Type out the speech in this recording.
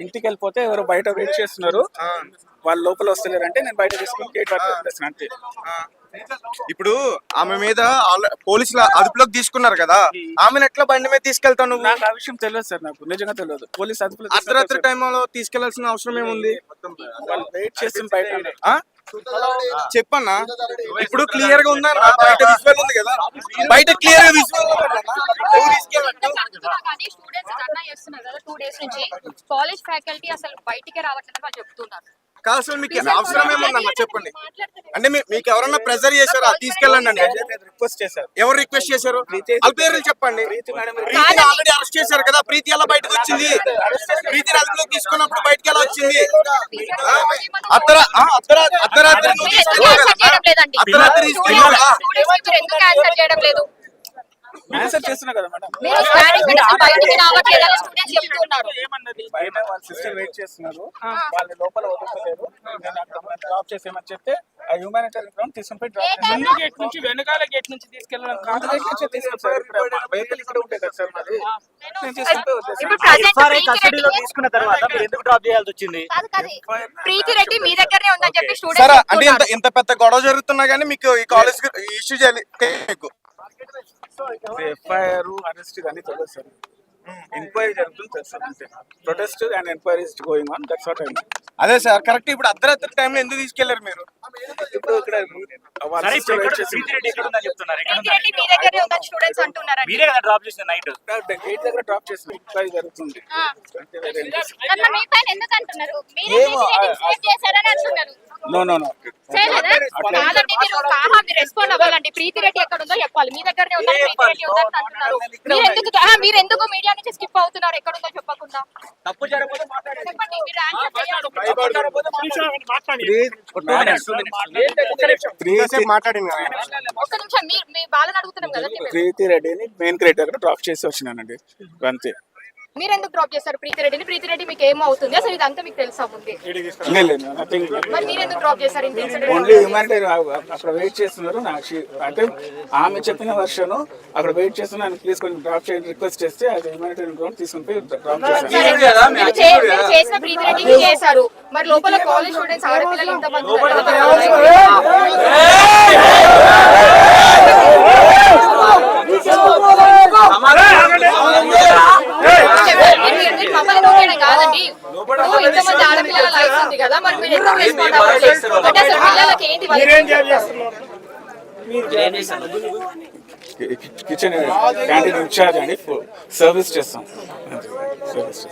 ఇంటికి వెళ్ళిపోతే ఎవరు బయట వెయిట్ చేస్తున్నారు. వాళ్ళు లోపల వస్తలేరు అంటే నేను బయట తీసుకుని గేట్ అంతే. ఇప్పుడు ఆమె మీద పోలీసులు అదుపులోకి తీసుకున్నారు కదా. ఆమెను ఎట్లా బండి మీద తీసుకెళ్తావు నువ్వు? నాకు ఆ విషయం తెలియదు సార్ నాకు. నిజంగా తెలియదు. పోలీస్ అదుపులో అర్ధరాత్రి టైంలో తీసుకెళ్ళాల్సిన అవసరం ఏముంది? వాళ్ళు వెయిట్ చేస్తున్న బయట ఆ? చెప్పన్నా? ఇప్పుడు క్లియర్గా ఉందా? బయట విజువల్ ఉంది కదా. బయట క్లియర్గా విజువల్ కానీ స్టూడెంట్స్ ధర్నా చేస్తున్నారు కదా టూ డేస్ నుంచి కాలేజ్ ఫ్యాకల్టీ అసలు బయటికి రావట్లేదు వాళ్ళు చెప్తున్నారు. కాదు మీకు చెప్పండి. అంటే మీ- మీకు ఎవరన్నా ప్రెజర్ చేశారా? తీసుకెళ్ళండి అని రిక్వెస్ట్ చేశారు. ఎవరు రిక్వెస్ట్ చేశారు? వాళ్ళ పేర్లు చెప్పండి. ప్రీతి ఆల్రెడీ అరెస్ట్ చేశారు కదా ప్రీతి ఎలా బయటకు వచ్చింది? ప్రీతిని అదుపులోకి తీసుకున్నప్పుడు బయటకు ఎలా వచ్చింది? అర్ధరాత్రి లేదండి. అర్ధరాత్రి తీసుకెళ్ళావు కదా? స్టూడెంట్స్ మీరు ఎందుకు ఆన్సర్ చేస్తున్నా కదా మేడం? మీరు స్టాండింగ్ పెట్టి బయటికి రావట్లేదని స్టూడెంట్స్ చెప్తున్నారు. ఏమన్నది బయట వాళ్ళ సిస్టర్ వెయిట్ చేస్తున్నారు వాళ్ళు లోపల వదులుతలేరు నేను అక్కడ డ్రాప్ చేసేయమని చెప్తే ఆ హ్యూమానిటరీ గ్రౌండ్ తీసుకుని పోయి డ్రాప్ ముందు గేట్ నుంచి వెనకాల గేట్ నుంచి తీసుకెళ్ళడం కాదు. ముందు దగ్గర నుంచి సార్ ఇక్కడ వెహికల్ ఇక్కడ ఉంటాయి కదా సార్ మరి? నేను కస్టడీలో తీసుకున్న తర్వాత మీరు ఎందుకు డ్రాప్ చేయాల్సి వచ్చింది? కాదు కాదు. ప్రీతి రెడ్డి మీ దగ్గరనే ఉందని చెప్పి సరే స్టూడెంట్స్ అంటే ఇంత ఇంత పెద్ద గొడవ జరుగుతున్నా గానీ మీకు ఈ కాలేజ్ ఇష్యూ చేయాలి మీకు ఎఫ్ఐఆర్ అరెస్ట్ కానీ తెలియదు సార్ ఎంక్వైరీ జరుగుతుంది తెలుసు అంతే. Protest and enquiry is going on that's what I అదే సార్ కరెక్ట్. ఇప్పుడు అర్ధరాత్రి టైంలో ఎందుకు తీసుకెళ్ళారు మీరు? ఇప్పుడు ఇక్కడ గేట్ దగ్గర డ్రాప్ చేసిన ఎంక్వైరీ జరుగుతుంది. No no no? కాదండి మీరు కాహా మీరు రెస్పాండ్ అవ్వాలండి. ప్రీతి రెడ్డి ఎక్కడ ఉందో చెప్పాలి మీ దగ్గరనే ఉందని ప్రీతి రెడ్డి ఉందని అంటున్నారు. మీరు ఎందుకు ఆ, మీరు ఎందుకు మీడియా నుంచి స్కిప్ అవుతున్నారు? ఎక్కడ ఉందో చెప్పకుండా. తప్పు జరగకపోతే మాట్లాడండి. చెప్పండి మీరు ఆన్సర్ చేయాలి మాట్లాడింది ఒక్క నిమిషం మీరు మీ బాలని అడుగుతున్నాం కదా ప్రీతి రెడ్డిని మెయిన్ క్రియేట్ దగ్గర డ్రాప్ చేసి వచ్చినానండి. అంతే. మీరు ఎందుకు డ్రాప్ చేస్తారు ప్రీతి రెడ్డిని ప్రీతి రెడ్డి మీకు ఏమో అవుతుంది అసలు ఇదంతా మీకు తెలుసా ముందే లేదు, లేదు నథింగ్ మరి మీరు ఎందుకు డ్రాప్ చేస్తారు ఇంత ఓన్లీ అక్కడ వెయిట్ చేస్తున్నారు నాకు అంటే ఆమె చెప్పిన వర్షన్ అక్కడ వెయిట్ చేస్తున్నా ప్లీజ్ కొంచెం డ్రాప్ చేయండి రిక్వెస్ట్ చేస్తే అది హ్యూమానిటరీ గ్రౌండ్ తీసుకుని డ్రాప్ చేసిన చేశారు మరి లోపల కాలేజ్ స్టూడెంట్స్ ఆడపిల్లలు ఇంతమంది ఉన్నారు. చెప్పండి, మీరు- మీరు మమ్మల్ని నూకేయడం కాదండి ఇప్పుడు ఇంతమంది ఆడపిల్లల లైఫ్ ఉంది కదా మరి మీరు ఎందుకు రెస్పాండ్ అవ్వట్లేదు అంటే అసలు పిల్లలకి ఏంటి వాళ్ళకి కిచెన్ క్యాంటీన్ ఇన్ఛార్జ్ అని సర్వీస్ చేస్తాం. సర్వీస్ చేస్తాం.